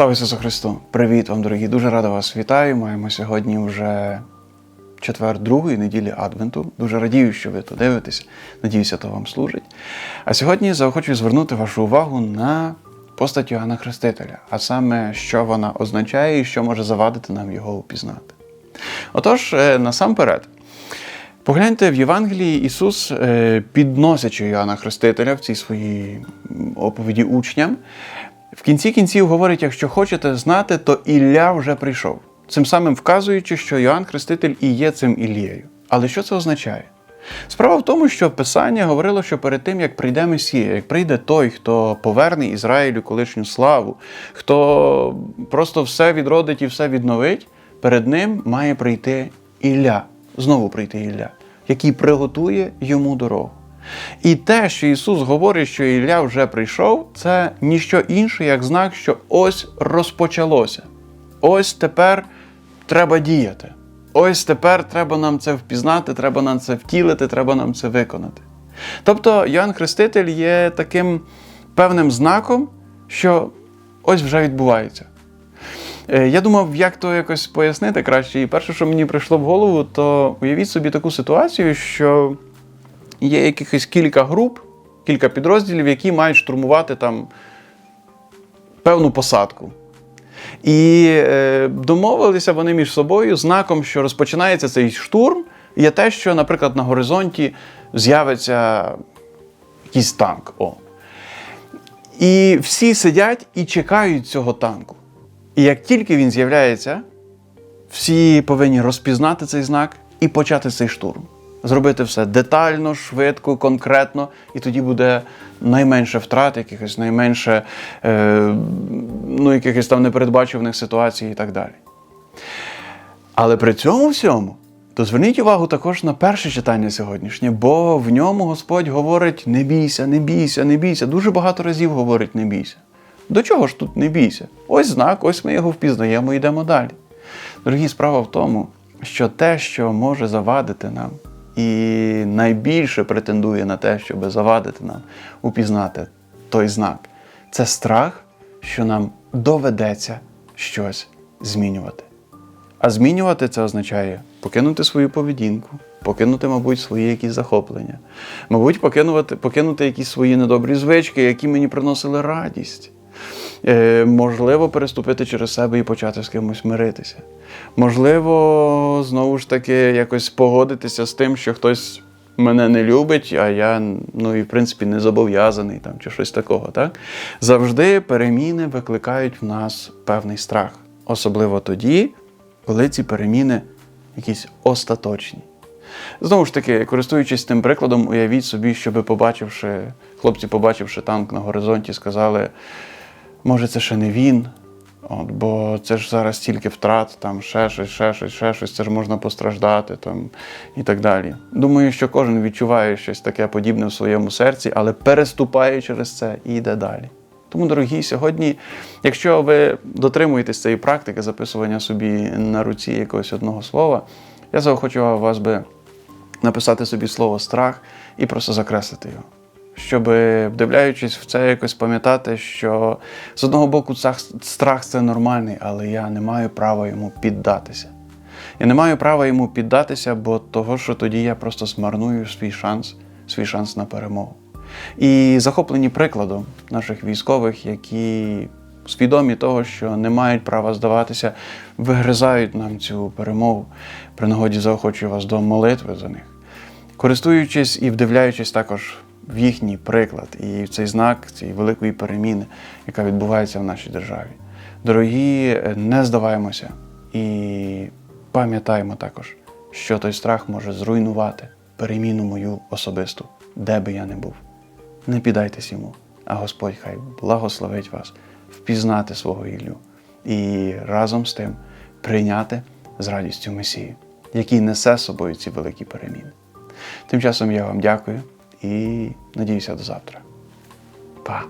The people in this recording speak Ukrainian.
Слава Ісусу Христу! Привіт вам, дорогі! Дуже рада вас вітаю. Маємо сьогодні вже четвер другої неділі Адвенту. Дуже радію, що ви тут дивитеся. Надіюся, то вам служить. А сьогодні заохочую звернути вашу увагу на постать Йоанна Хрестителя, а саме, що вона означає і що може завадити нам його упізнати. Отож, е, насамперед. Погляньте в Євангелії Ісус, е, підносячи Йоанна Хрестителя в цій своїй оповіді учням, в кінці кінців говорить: якщо хочете знати, то Ілля вже прийшов. Цим самим вказуючи, що Йоанн Хреститель і є цим Ілією. Але що це означає? Справа в тому, що Писання говорило, що перед тим, як прийде Месія, як прийде той, хто поверне Ізраїлю колишню славу, хто просто все відродить і все відновить, перед ним має прийти Ілля, знову прийти Ілля, який приготує йому дорогу. І те, що Ісус говорить, що Ілля вже прийшов, це ніщо інше, як знак, що ось розпочалося. Ось тепер треба діяти. Ось тепер треба нам це впізнати, треба нам це втілити, треба нам це виконати. Тобто Йоанн Хреститель є таким певним знаком, що ось вже відбувається. Е, Я думав, як то якось пояснити краще. І перше, що мені прийшло в голову, то уявіть собі таку ситуацію, що є якихось кілька груп, кілька підрозділів, які мають штурмувати там певну посадку. І е, домовилися вони між собою знаком, що розпочинається цей штурм, є те, що, наприклад, на горизонті з'явиться якийсь танк. О. І всі сидять і чекають цього танку. І як тільки він з'являється, всі повинні розпізнати цей знак і почати цей штурм. Зробити все детально, швидко, конкретно, і тоді буде найменше втрат, якихось найменше е, ну, якихось там непередбачуваних ситуацій і так далі. Але при цьому всьому, то зверніть увагу також на перше читання сьогоднішнє, бо в ньому Господь говорить: не бійся, не бійся, не бійся. Дуже багато разів говорить не бійся. До чого ж тут не бійся? Ось знак, ось ми його впізнаємо і йдемо далі. Дорогі, справа в тому, що те, що може завадити нам, і найбільше претендує на те, щоб завадити нам упізнати той знак, це страх, що нам доведеться щось змінювати. А змінювати це означає покинути свою поведінку, покинути, мабуть, свої якісь захоплення, мабуть, покинути, покинути якісь свої недобрі звички, які мені приносили радість. Е, можливо, переступити через себе і почати з кимось миритися. Можливо, знову ж таки, якось погодитися з тим, що хтось мене не любить, а я, ну і в принципі, не зобов'язаний там, чи щось такого. Так? Завжди переміни викликають в нас певний страх. Особливо тоді, коли ці переміни якісь остаточні. Знову ж таки, користуючись тим прикладом, уявіть собі, щоби побачивши, хлопці, побачивши танк на горизонті, сказали, може, це ще не він, от, бо це ж зараз стільки втрат, там ще щось, ще щось, ще щось, це ж можна постраждати там, і так далі. Думаю, що кожен відчуває щось таке подібне в своєму серці, але переступає через це і йде далі. Тому, дорогі, сьогодні, якщо ви дотримуєтесь цієї практики записування собі на руці якогось одного слова, я заохочував вас би написати собі слово страх і просто закреслити його. Щоб, вдивляючись в це, якось пам'ятати, що з одного боку страх це нормальний, але я не маю права йому піддатися. Я не маю права йому піддатися, бо того, що тоді я просто змарную свій шанс, свій шанс на перемогу. І захоплені прикладом наших військових, які свідомі того, що не мають права здаватися, вигризають нам цю перемогу. При нагоді заохочую вас до молитви за них. Користуючись і вдивляючись також в їхній приклад і в цей знак цієї великої переміни, яка відбувається в нашій державі. Дорогі, не здаваємося і пам'ятаємо також, що той страх може зруйнувати переміну мою особисту, де би я не був. Не піддайтесь йому, а Господь хай благословить вас впізнати свого Іллю і разом з тим прийняти з радістю Месію, який несе з собою ці великі переміни. Тим часом я вам дякую і надіюся до завтра. Па!